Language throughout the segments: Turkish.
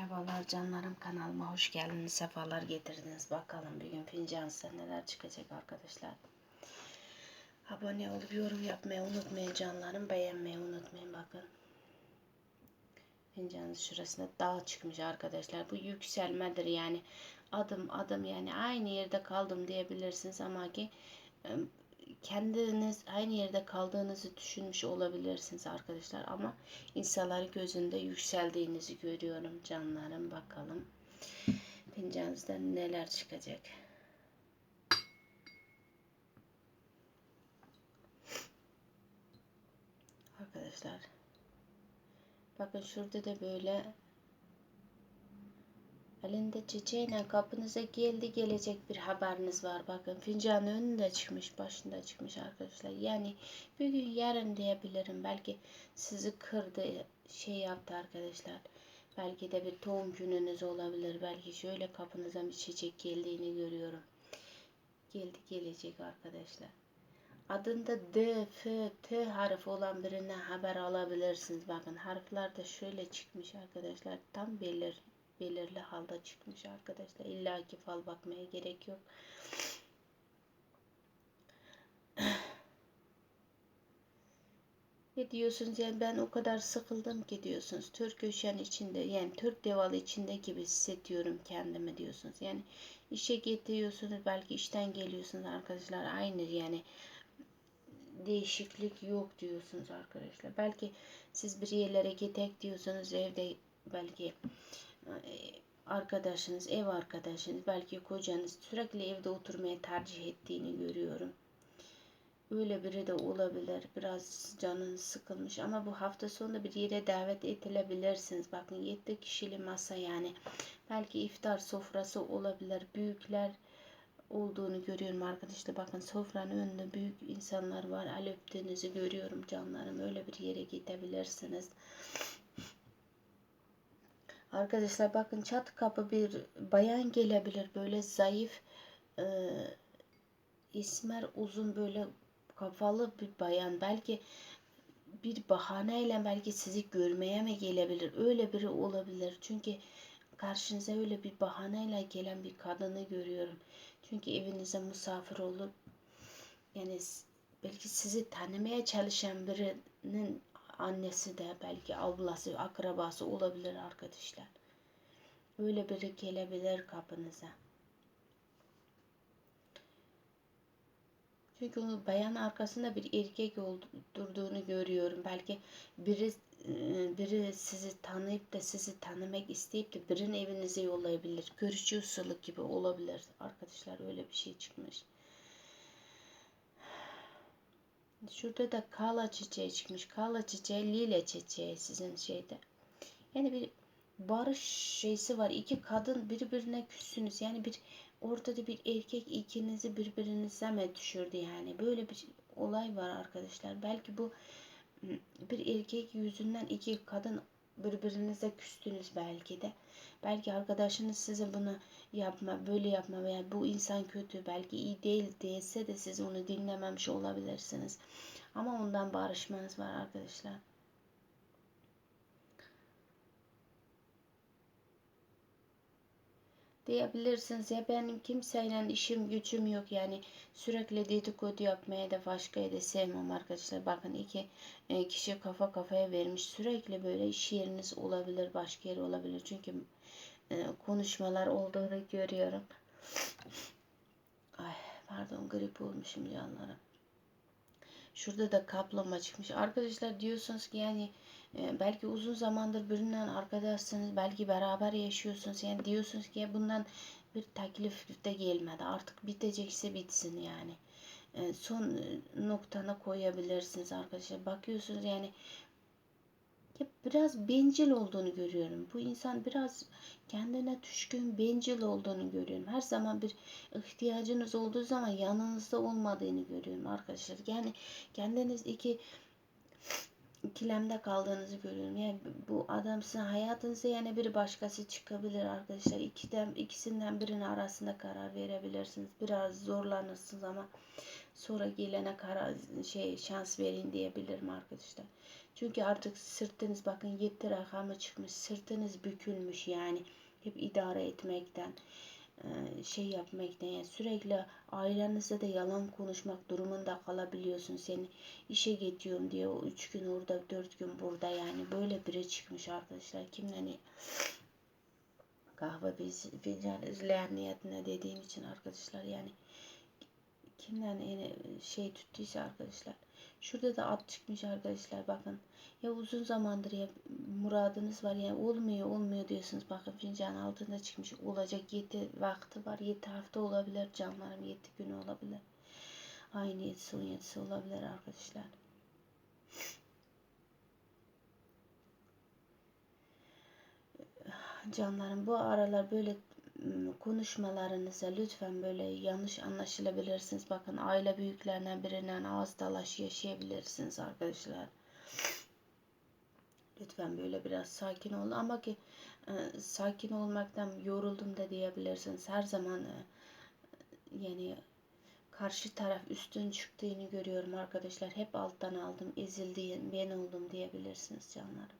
Merhabalar canlarım kanalıma hoş geldiniz. Sefalar getirdiniz. Bakalım bir gün fincansa neler çıkacak arkadaşlar. Abone olup yorum yapmayı unutmayın canlarım. Beğenmeyi unutmayın bakın. Fincanın şurasında dağ çıkmış arkadaşlar. Bu yükselmedir yani. Adım adım yani aynı yerde kaldım diyebilirsiniz ama ki kendiniz aynı yerde kaldığınızı düşünmüş olabilirsiniz arkadaşlar ama insanların gözünde yükseldiğinizi görüyorum canlarım bakalım. Fincanınızdan neler çıkacak? Arkadaşlar bakın şurada da böyle Elinde çiçeğine kapınıza geldi gelecek bir haberiniz var. Bakın fincanın önünde çıkmış, başında çıkmış arkadaşlar. Yani bir gün yarın diyebilirim. Belki sizi kırdı, şey yaptı arkadaşlar. Belki de bir doğum gününüz olabilir. Belki şöyle kapınıza bir çiçek geldiğini görüyorum. Geldi gelecek arkadaşlar. Adında D, F, T harfi olan birine haber alabilirsiniz. Bakın harfler de şöyle çıkmış arkadaşlar. Tam belir belirli halda çıkmış arkadaşlar. İlla ki fal bakmaya gerek yok. Ne diyorsunuz yani ben o kadar sıkıldım ki diyorsunuz. Türk köşen içinde yani Türk devalı içinde gibi hissediyorum kendimi diyorsunuz. Yani işe getiriyorsunuz belki işten geliyorsunuz arkadaşlar aynı yani değişiklik yok diyorsunuz arkadaşlar. Belki siz bir yerlere gitek diyorsunuz evde belki arkadaşınız, ev arkadaşınız, belki kocanız sürekli evde oturmayı tercih ettiğini görüyorum. Öyle biri de olabilir. Biraz canınız sıkılmış ama bu hafta sonunda bir yere davet edilebilirsiniz. Bakın 7 kişili masa yani. Belki iftar sofrası olabilir. Büyükler olduğunu görüyorum arkadaşlar. Bakın sofranın önünde büyük insanlar var. El öptüğünüzü görüyorum canlarım. Öyle bir yere gidebilirsiniz. Arkadaşlar bakın çat kapı bir bayan gelebilir. Böyle zayıf e, ismer uzun böyle kafalı bir bayan. Belki bir bahaneyle belki sizi görmeye mi gelebilir? Öyle biri olabilir. Çünkü karşınıza öyle bir bahaneyle gelen bir kadını görüyorum. Çünkü evinize misafir olup yani belki sizi tanımaya çalışan birinin annesi de belki ablası, akrabası olabilir arkadaşlar. Öyle biri gelebilir kapınıza. Çünkü o bayan arkasında bir erkek durduğunu görüyorum. Belki biri e, biri sizi tanıyıp da sizi tanımak isteyip de birinin evinize yollayabilir. Görücü usulü gibi olabilir. Arkadaşlar öyle bir şey çıkmış. Şurada da kala çiçeği çıkmış. Kala çiçeği, lile çiçeği sizin şeyde. Yani bir barış şeysi var. İki kadın birbirine küssünüz. Yani bir ortada bir erkek ikinizi birbirinize mi düşürdü yani. Böyle bir olay var arkadaşlar. Belki bu bir erkek yüzünden iki kadın birbirinize küstünüz belki de. Belki arkadaşınız size bunu yapma, böyle yapma veya bu insan kötü, belki iyi değil dese de siz onu dinlememiş olabilirsiniz. Ama ondan barışmanız var arkadaşlar. Diyebilirsiniz. Ya benim kimseyle işim gücüm yok yani. Sürekli dedikodu yapmaya da başkayı da sevmem arkadaşlar. Bakın iki e, kişi kafa kafaya vermiş. Sürekli böyle iş yeriniz olabilir başka yer olabilir. Çünkü e, konuşmalar olduğunu görüyorum. Ay pardon grip olmuşum canlarım şurada da kaplama çıkmış arkadaşlar diyorsunuz ki yani ee, belki uzun zamandır birinden arkadaşsınız, belki beraber yaşıyorsunuz. Yani diyorsunuz ki bundan bir teklif de gelmedi. Artık bitecekse bitsin yani. Ee, son e, noktana koyabilirsiniz arkadaşlar. Bakıyorsunuz yani ya biraz bencil olduğunu görüyorum. Bu insan biraz kendine düşkün, bencil olduğunu görüyorum. Her zaman bir ihtiyacınız olduğu zaman yanınızda olmadığını görüyorum arkadaşlar. Yani kendiniz iki ikilemde kaldığınızı görüyorum. Yani bu adam sizin hayatınıza yani bir başkası çıkabilir arkadaşlar. İkiden, ikisinden birinin arasında karar verebilirsiniz. Biraz zorlanırsınız ama Sonra gelene kara, şey şans verin diyebilirim arkadaşlar. Çünkü artık sırtınız bakın yetti rakamı çıkmış. Sırtınız bükülmüş yani. Hep idare etmekten e, şey yapmaktan yani sürekli ailenizde de yalan konuşmak durumunda kalabiliyorsun. Seni işe gidiyorum diye o üç gün orada dört gün burada yani böyle biri çıkmış arkadaşlar. Kimden hani kahve fincan izleyen niyetine dediğim için arkadaşlar yani kimden yani şey tuttuysa arkadaşlar. Şurada da at çıkmış arkadaşlar bakın. Ya uzun zamandır ya muradınız var ya olmuyor olmuyor diyorsunuz. Bakın fincan altında çıkmış olacak yedi vakti var. Yedi hafta olabilir canlarım. Yedi gün olabilir. Aynı yedisi on yedisi olabilir arkadaşlar. Canlarım bu aralar böyle konuşmalarınıza lütfen böyle yanlış anlaşılabilirsiniz. Bakın aile büyüklerinden birinden ağız dalaşı yaşayabilirsiniz arkadaşlar. Lütfen böyle biraz sakin olun ama ki e, sakin olmaktan yoruldum da diyebilirsiniz. Her zaman e, yani karşı taraf üstün çıktığını görüyorum arkadaşlar. Hep alttan aldım, ezildiğim, ben oldum diyebilirsiniz canlarım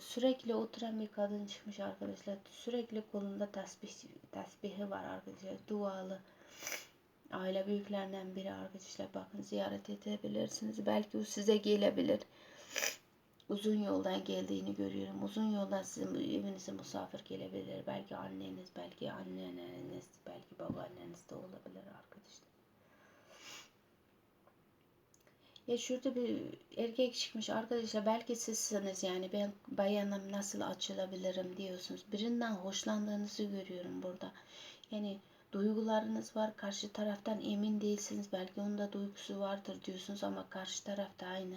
sürekli oturan bir kadın çıkmış arkadaşlar. Sürekli kolunda tasbih, tasbihi var arkadaşlar. Dualı. Aile büyüklerinden biri arkadaşlar. Bakın ziyaret edebilirsiniz. Belki o size gelebilir. Uzun yoldan geldiğini görüyorum. Uzun yoldan sizin evinize misafir gelebilir. Belki anneniz, belki anneniz, belki babaanneniz de olabilir arkadaşlar. Ya şurada bir erkek çıkmış arkadaşlar belki sizsiniz yani. Ben bayanım nasıl açılabilirim? diyorsunuz. Birinden hoşlandığınızı görüyorum burada. Yani duygularınız var karşı taraftan emin değilsiniz. Belki onun da duygusu vardır diyorsunuz ama karşı tarafta aynı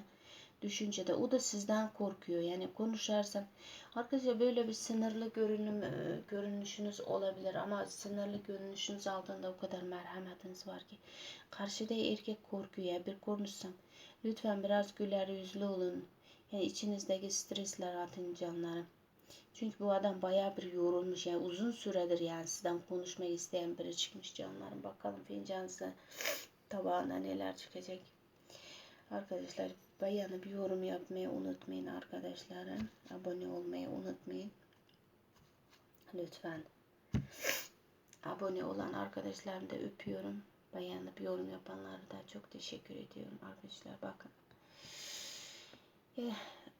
düşüncede. O da sizden korkuyor. Yani konuşarsan arkadaşlar böyle bir sınırlı görünüm e, görünüşünüz olabilir ama sınırlı görünüşünüz altında o kadar merhametiniz var ki. Karşıda erkek korkuyor. Bir konuşsam Lütfen biraz güler yüzlü olun. Yani içinizdeki stresler atın canlarım. Çünkü bu adam baya bir yorulmuş. Yani uzun süredir yani sizden konuşmak isteyen biri çıkmış canlarım. Bakalım fincanınızda tabağına neler çıkacak. Arkadaşlar beğenip yorum yapmayı unutmayın arkadaşlarım. Abone olmayı unutmayın. Lütfen. Abone olan arkadaşlarımı da öpüyorum beğenip yorum yapanlara da çok teşekkür ediyorum arkadaşlar. Bakın. Eh,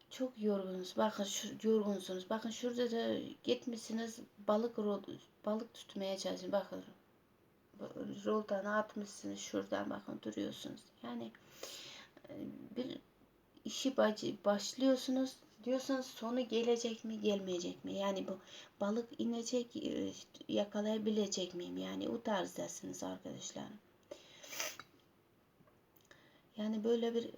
çok yorgunuz. Bakın şu, yorgunsunuz. Bakın şurada da gitmişsiniz balık balık tutmaya çalışın. Bakın roldan atmışsınız şuradan bakın duruyorsunuz. Yani e, bir işi başlıyorsunuz diyorsanız sonu gelecek mi gelmeyecek mi? Yani bu balık inecek e, yakalayabilecek miyim? Yani o tarzdasınız arkadaşlar. Yani böyle bir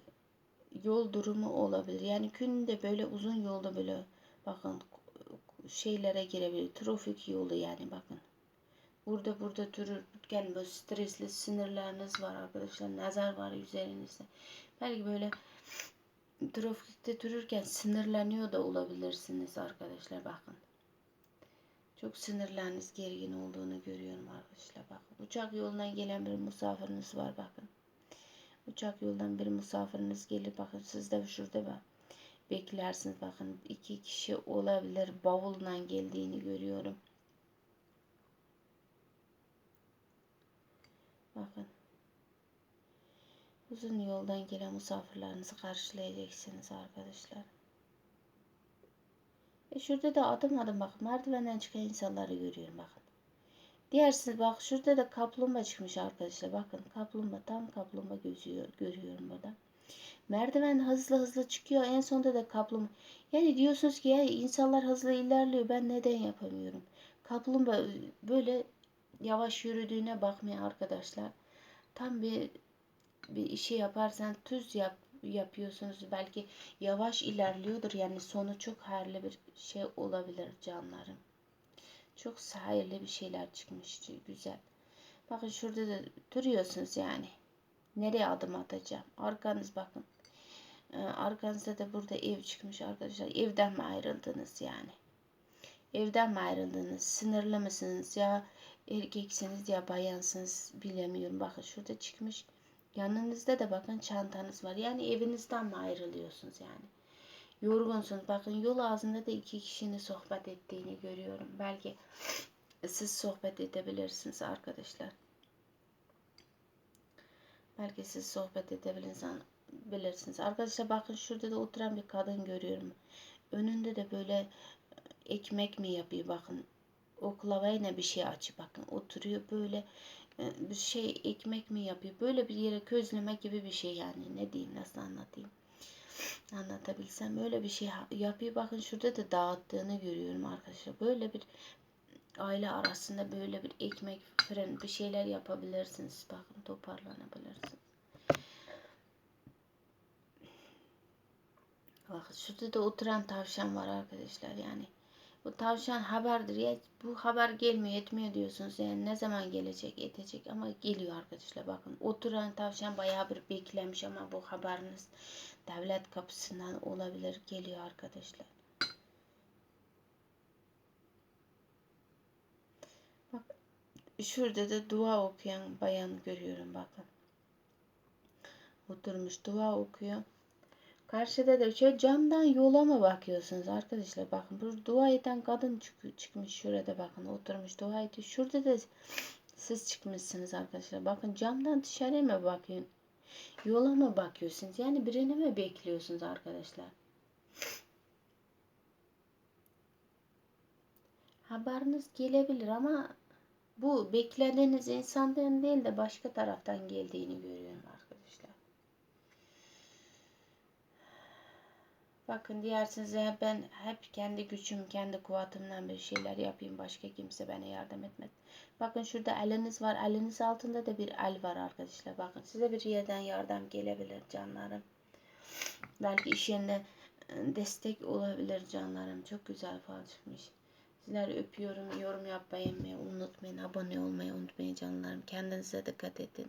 yol durumu olabilir. Yani günde böyle uzun yolda böyle bakın şeylere girebilir. Trafik yolu yani bakın. Burada burada dururken böyle stresli sinirleriniz var arkadaşlar. Nazar var üzerinizde. Belki böyle trafikte dururken sinirleniyor da olabilirsiniz arkadaşlar bakın. Çok sinirleriniz gergin olduğunu görüyorum arkadaşlar bakın. Uçak yolundan gelen bir misafiriniz var bakın. Uçak yoldan bir misafiriniz gelir bakın siz de şurada bak. Beklersiniz bakın iki kişi olabilir bavulla geldiğini görüyorum. Bakın. Uzun yoldan gelen misafirlerinizi karşılayacaksınız arkadaşlar. E şurada da adım adım bak merdivenden çıkan insanları görüyorum bakın. Diğersiz bak şurada da kaplumbağa çıkmış arkadaşlar. Bakın kaplumbağa tam kaplumbağa gözüyor, görüyorum burada. Merdiven hızlı hızlı çıkıyor. En sonunda da kaplumbağa. Yani diyorsunuz ki ya insanlar hızlı ilerliyor. Ben neden yapamıyorum? Kaplumbağa böyle yavaş yürüdüğüne bakmayın arkadaşlar. Tam bir bir işi yaparsan tuz yap yapıyorsunuz. Belki yavaş ilerliyordur. Yani sonu çok hayırlı bir şey olabilir canlarım. Çok hayırlı bir şeyler çıkmıştı. Güzel. Bakın şurada da duruyorsunuz yani. Nereye adım atacağım? Arkanız bakın. Ee, arkanızda da burada ev çıkmış arkadaşlar. Evden mi ayrıldınız yani? Evden mi ayrıldınız? Sınırlı mısınız? Ya erkeksiniz ya bayansınız bilemiyorum. Bakın şurada çıkmış. Yanınızda da bakın çantanız var. Yani evinizden mi ayrılıyorsunuz yani? Yorgunsunuz. Bakın yol ağzında da iki kişinin sohbet ettiğini görüyorum. Belki siz sohbet edebilirsiniz arkadaşlar. Belki siz sohbet edebilirsiniz. Bilirsiniz. Arkadaşlar bakın şurada da oturan bir kadın görüyorum. Önünde de böyle ekmek mi yapıyor bakın. Oklavayla bir şey açıyor bakın. Oturuyor böyle e, bir şey ekmek mi yapıyor. Böyle bir yere közleme gibi bir şey yani. Ne diyeyim nasıl anlatayım. Anlatabilsem öyle bir şey yapıyor. Bakın şurada da dağıttığını görüyorum arkadaşlar. Böyle bir aile arasında böyle bir ekmek fırın bir şeyler yapabilirsiniz. Bakın toparlanabilirsiniz. Bakın şurada da oturan tavşan var arkadaşlar yani. Bu tavşan haberdir ya bu haber gelmiyor etmiyor diyorsunuz yani ne zaman gelecek edecek ama geliyor arkadaşlar bakın oturan tavşan bayağı bir beklemiş ama bu haberiniz devlet kapısından olabilir geliyor arkadaşlar. Bak şurada da dua okuyan bayan görüyorum bakın. Oturmuş dua okuyor. Karşıda da şöyle camdan yola mı bakıyorsunuz arkadaşlar? Bakın burada dua eden kadın çık- çıkmış şurada bakın oturmuş dua ediyor. Şurada da siz çıkmışsınız arkadaşlar. Bakın camdan dışarıya mı bakıyorsun? Yola mı bakıyorsunuz? Yani birini mi bekliyorsunuz arkadaşlar? Haberiniz gelebilir ama bu beklediğiniz insandan değil de başka taraftan geldiğini görüyorum arkadaşlar. Bakın diyersiniz ya ben hep kendi gücüm, kendi kuvvetimden bir şeyler yapayım. Başka kimse bana yardım etmez. Bakın şurada eliniz var. Eliniz altında da bir el var arkadaşlar. Bakın size bir yerden yardım gelebilir canlarım. Belki iş yerine e, destek olabilir canlarım. Çok güzel fal çıkmış. Sizleri öpüyorum. Yorum yapmayı unutmayın. Abone olmayı unutmayın canlarım. Kendinize dikkat edin.